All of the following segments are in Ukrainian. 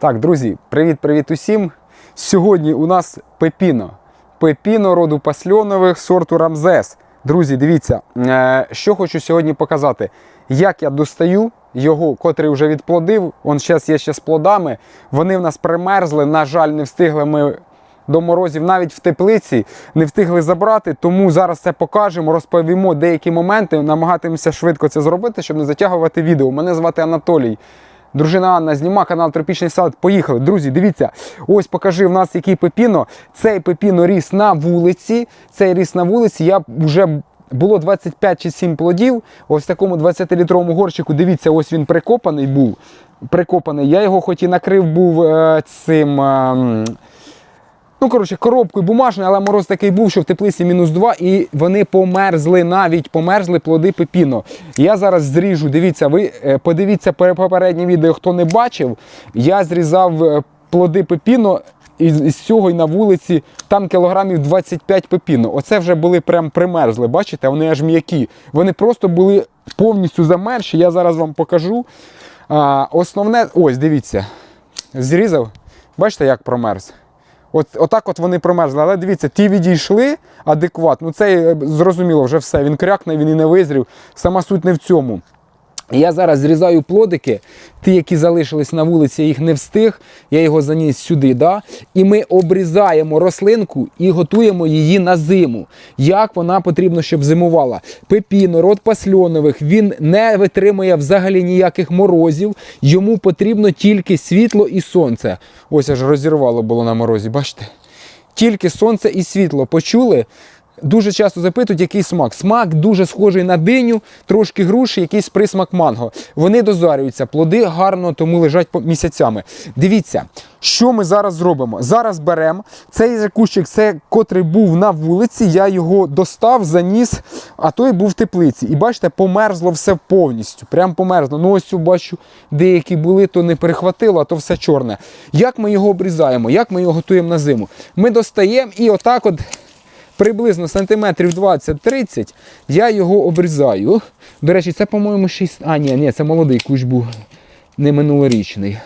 Так, друзі, привіт-привіт усім. Сьогодні у нас пепіно. Пепіно роду пасльонових сорту Рамзес. Друзі, дивіться, е, що хочу сьогодні показати. Як я достаю його, котрий вже відплодив. Он зараз є ще з плодами. Вони в нас примерзли. На жаль, не встигли ми до морозів навіть в теплиці не встигли забрати. Тому зараз це покажемо, розповімо деякі моменти. Намагатимемося швидко це зробити, щоб не затягувати відео. Мене звати Анатолій. Дружина Анна зніма канал Тропічний сад. Поїхали. Друзі, дивіться, ось покажи в нас який пепіно. Цей пепіно ріс на вулиці. Цей ріс на вулиці. Я вже було 25 чи 7 плодів. Ось в такому 20-літровому горщику. Дивіться, ось він прикопаний був. Прикопаний. Я його хоч і накрив був е, цим. е, Ну, коротше, коробкою бумажною, але мороз такий був, що в теплиці мінус 2, і вони померзли навіть, померзли плоди пепіно. Я зараз зріжу, дивіться, ви е, подивіться попереднє відео, хто не бачив. Я зрізав е, плоди пепіно із, цього і на вулиці, там кілограмів 25 пепіно. Оце вже були прям примерзли, бачите, вони аж м'які. Вони просто були повністю замерзші. Я зараз вам покажу. А, основне, ось, дивіться, зрізав. Бачите, як промерз? От, отак от вони промерзли. Але дивіться, ті відійшли адекватно. Ну цей е, зрозуміло вже все. Він крякне, він і не визрів. Сама суть не в цьому. Я зараз зрізаю плодики, ті, які залишились на вулиці, їх не встиг. Я його заніс сюди. Да? І ми обрізаємо рослинку і готуємо її на зиму. Як вона потрібно, щоб зимувала? Пепіно, род пасльонових, він не витримує взагалі ніяких морозів. Йому потрібно тільки світло і сонце. Ось аж розірвало було на морозі, бачите? Тільки сонце і світло. Почули? Дуже часто запитують, який смак. Смак дуже схожий на диню, трошки груші, якийсь присмак манго. Вони дозарюються, плоди гарно тому лежать місяцями. Дивіться, що ми зараз зробимо. Зараз беремо цей кущик, це котрий був на вулиці. Я його достав, заніс, а той був в теплиці. І бачите, померзло все повністю. Прям померзло. Ну ось бачу, деякі були, то не перехватило, а то все чорне. Як ми його обрізаємо? Як ми його готуємо на зиму? Ми достаємо і отак от приблизно сантиметрів 20-30 я його обрізаю. До речі, це, по-моєму, 6. А, ні, ні, це молодий кущ був не минулорічний.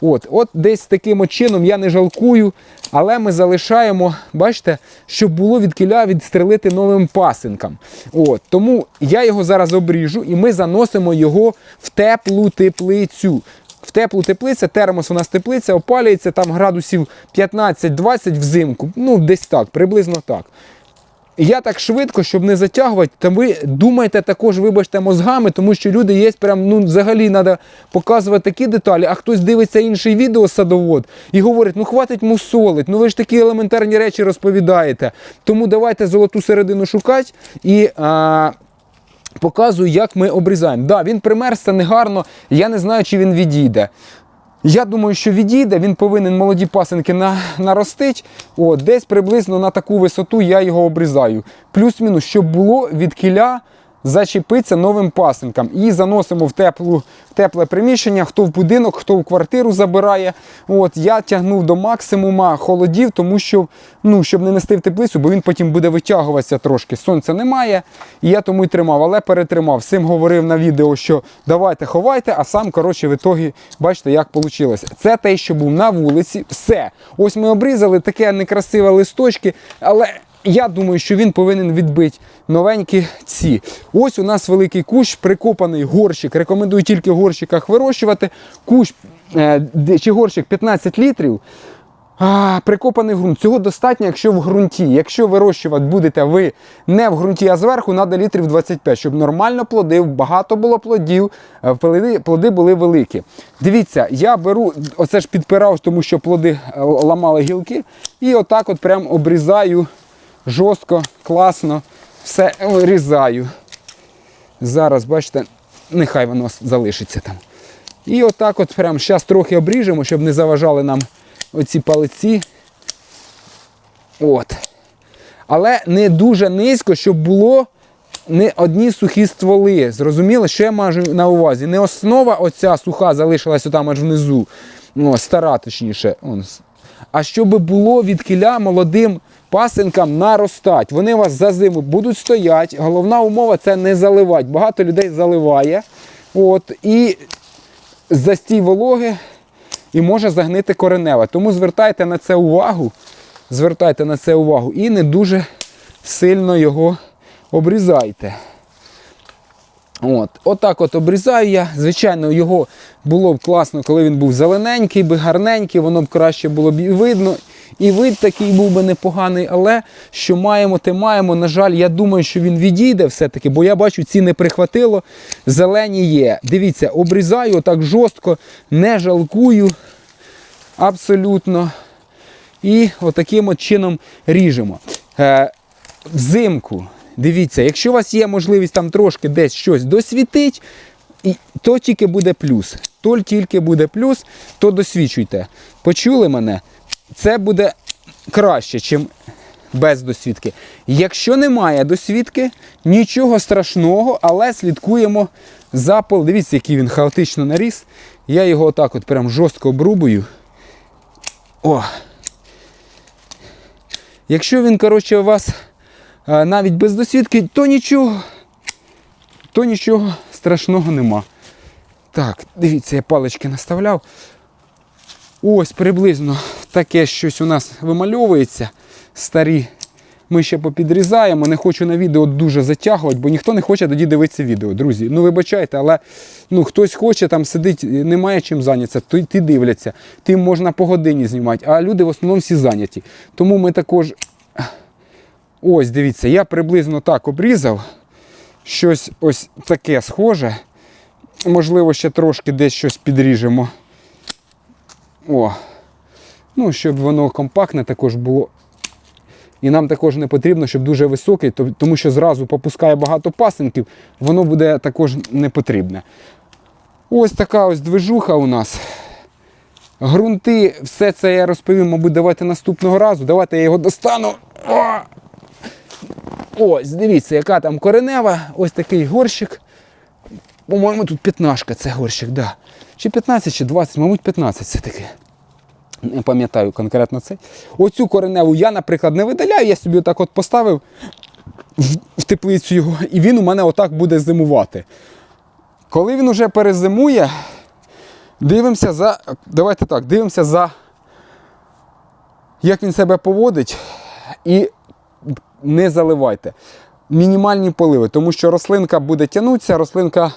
От, от десь таким чином я не жалкую, але ми залишаємо, бачите, щоб було від кіля відстрелити новим пасинкам. От, тому я його зараз обріжу і ми заносимо його в теплу теплицю. В теплу теплицю, термос у нас теплиця, опалюється там градусів 15-20 взимку. Ну, десь так, приблизно так. Я так швидко, щоб не затягувати, то ви думайте також, вибачте, мозгами, тому що люди є прям, ну взагалі треба показувати такі деталі, а хтось дивиться інший відео садовод і говорить, ну хватить мусолить, ну ви ж такі елементарні речі розповідаєте. Тому давайте золоту середину шукати і. А, Показую, як ми обрізаємо. Да, він примерз, негарно, я не знаю, чи він відійде. Я думаю, що відійде, він повинен молоді пасинки на, наростить. О, десь приблизно на таку висоту я його обрізаю. Плюс-мінус, щоб було від кіля зачепитися новим пасинкам. І заносимо в, теплу, в тепле приміщення, хто в будинок, хто в квартиру забирає. От, я тягнув до максимума холодів, тому що, ну, щоб не нести в теплицю, бо він потім буде витягуватися трошки. Сонця немає. І я тому й тримав, але перетримав. Всім говорив на відео, що давайте ховайте, а сам, коротше, в ітогі, бачите, як вийшло. Це те, що був на вулиці. Все. Ось ми обрізали таке некрасиве листочки, але. Я думаю, що він повинен відбити новенькі ці. Ось у нас великий кущ, прикопаний горщик. Рекомендую тільки в горщиках вирощувати. Кущ е, чи горщик 15 літрів. А, прикопаний ґрунт. Цього достатньо, якщо в ґрунті. Якщо вирощувати будете ви не в ґрунті, а зверху, треба літрів 25, щоб нормально плодив, багато було плодів, е, плоди, були великі. Дивіться, я беру, оце ж підпирав, тому що плоди е, ламали гілки, і отак от прям обрізаю жорстко, класно, все різаю. Зараз, бачите, нехай воно залишиться там. І отак от прям зараз трохи обріжемо, щоб не заважали нам оці палиці. От. Але не дуже низько, щоб було не одні сухі стволи. Зрозуміло, що я маю на увазі? Не основа оця суха залишилась отам аж внизу. О, стара, точніше. А щоб було від кіля молодим пасинкам наростать. Вони у вас за зиму будуть стояти. Головна умова це не заливати. Багато людей заливає. От, і застій вологи і може загнити коренева. Тому звертайте на це увагу. Звертайте на це увагу і не дуже сильно його обрізайте. От. Отак от обрізаю я. Звичайно, його було б класно, коли він був зелененький, би гарненький, воно б краще було б видно. І вид такий був би непоганий, але що маємо, те маємо. На жаль, я думаю, що він відійде все-таки, бо я бачу, ці не прихватило. Зелені є. Дивіться, обрізаю так жорстко, не жалкую абсолютно. І отаким от чином ріжемо. Е, взимку, дивіться, якщо у вас є можливість там трошки десь щось досвітить, то тільки буде плюс. То тільки буде плюс, то досвідчуйте. Почули мене? Це буде краще, ніж без досвідки. Якщо немає досвідки, нічого страшного, але слідкуємо за пол. Дивіться, який він хаотично наріс. Я його отак от прям жорстко обрубую. О! Якщо він, коротше, у вас навіть без досвідки, то нічого, то нічого страшного нема. Так, дивіться, я палички наставляв. Ось приблизно таке щось у нас вимальовується. Старі. Ми ще попідрізаємо. Не хочу на відео дуже затягувати, бо ніхто не хоче тоді дивитися відео. Друзі, ну вибачайте, але ну, хтось хоче там сидить, немає чим зайнятися, то ти дивляться. Тим можна по годині знімати, а люди в основному всі зайняті. Тому ми також. Ось, дивіться, я приблизно так обрізав. Щось ось таке схоже. Можливо, ще трошки десь щось підріжемо. О. Ну, щоб воно компактне також було. І нам також не потрібно, щоб дуже високий, тому що зразу попускає багато пасенків, воно буде також не потрібне. Ось така ось движуха у нас. Грунти, все це я розповім, мабуть, давайте наступного разу. Давайте я його достану. О! Ось, дивіться, яка там коренева, ось такий горщик. По-моєму, тут п'ятнашка це горщик, да. Чи 15, чи 20, мабуть, 15 все-таки. Не пам'ятаю конкретно цей. Оцю кореневу я, наприклад, не видаляю, я собі отак от поставив в, теплицю його, і він у мене отак буде зимувати. Коли він уже перезимує, дивимося за. Давайте так, дивимося за, як він себе поводить, і не заливайте. Мінімальні поливи, тому що рослинка буде тягнутися, рослинка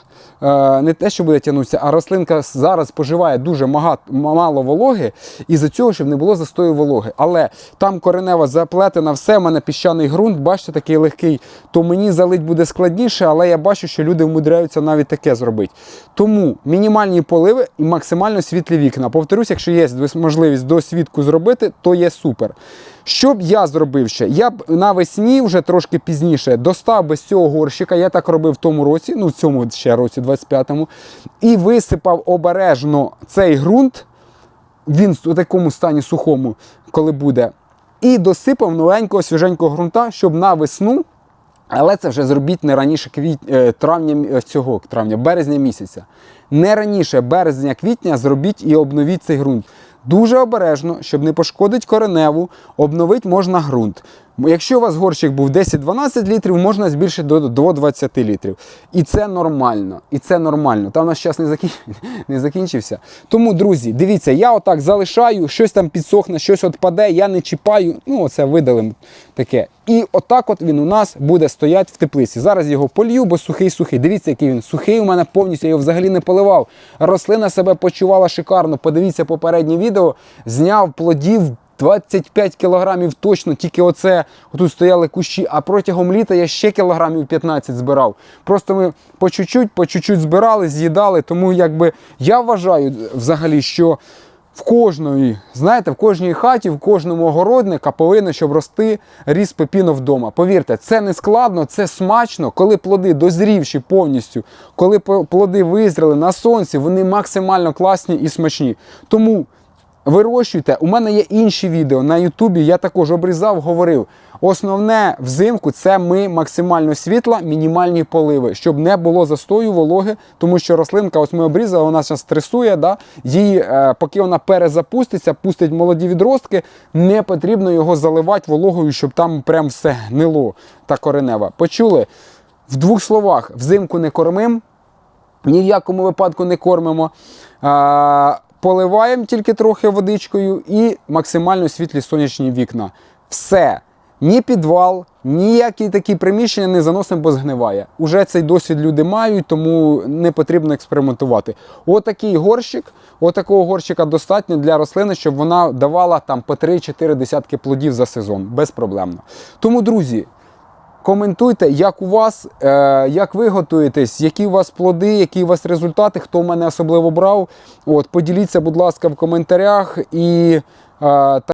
не те, що буде тягнутися, а рослинка зараз споживає дуже мало вологи, і за цього, щоб не було застою вологи. Але там коренева заплетена, все, в мене піщаний ґрунт, бачите, такий легкий, то мені залить буде складніше, але я бачу, що люди вмудряються навіть таке зробити. Тому мінімальні поливи і максимально світлі вікна. Повторюсь, якщо є можливість досвідку зробити, то є супер. Що б я зробив ще? Я б навесні, вже трошки пізніше, достав без цього горщика, я так робив в тому році, ну в цьому ще році, 25-му, і висипав обережно цей ґрунт, він у такому стані сухому, коли буде, і досипав новенького свіженького ґрунта, щоб на весну, але це вже зробіть не раніше квіт... е, травня е, цього травня, березня місяця. Не раніше березня-квітня зробіть і обновіть цей ґрунт. Дуже обережно, щоб не пошкодити кореневу, обновити можна ґрунт. Якщо у вас горщик був 10-12 літрів, можна збільшити до, до 20 літрів. І це нормально. І це нормально. Там у нас час не, закін... не закінчився. Тому, друзі, дивіться, я отак залишаю, щось там підсохне, щось відпаде, я не чіпаю. Ну, оце видалим таке. І отак от він у нас буде стояти в теплиці. Зараз його полью, бо сухий-сухий. Дивіться, який він сухий у мене повністю, я його взагалі не поливав. Рослина себе почувала шикарно. Подивіться попереднє відео. Зняв плодів 25 кілограмів точно, тільки оце отут стояли кущі, а протягом літа я ще кілограмів 15 збирав. Просто ми по чуть-чуть, по чуть-чуть збирали, з'їдали. Тому якби я вважаю взагалі, що в кожної, знаєте, в кожній хаті, в кожному огородника повинно, щоб рости ріс пепіно вдома. Повірте, це не складно, це смачно, коли плоди дозрівші повністю, коли плоди визріли на сонці, вони максимально класні і смачні. Тому вирощуйте. У мене є інші відео на Ютубі. Я також обрізав, говорив. Основне взимку це ми максимально світла, мінімальні поливи, щоб не було застою вологи, тому що рослинка, ось ми обрізали, вона зараз стресує. Да? Її, е, поки вона перезапуститься, пустить молоді відростки, не потрібно його заливати вологою, щоб там прям все гнило та коренева. Почули? В двох словах, взимку не кормим, ні в якому випадку не кормимо. А, поливаємо тільки трохи водичкою і максимально світлі сонячні вікна. Все. Ні підвал, ніякі такі приміщення не заносимо, бо згниває. Уже цей досвід люди мають, тому не потрібно експериментувати. Отакий горщик, отакого горщика достатньо для рослини, щоб вона давала там по 3-4 десятки плодів за сезон, безпроблемно. Тому, друзі, Коментуйте, як у вас, е, як ви готуєтесь, які у вас плоди, які у вас результати, хто в мене особливо брав. От, поділіться, будь ласка, в коментарях і. Е,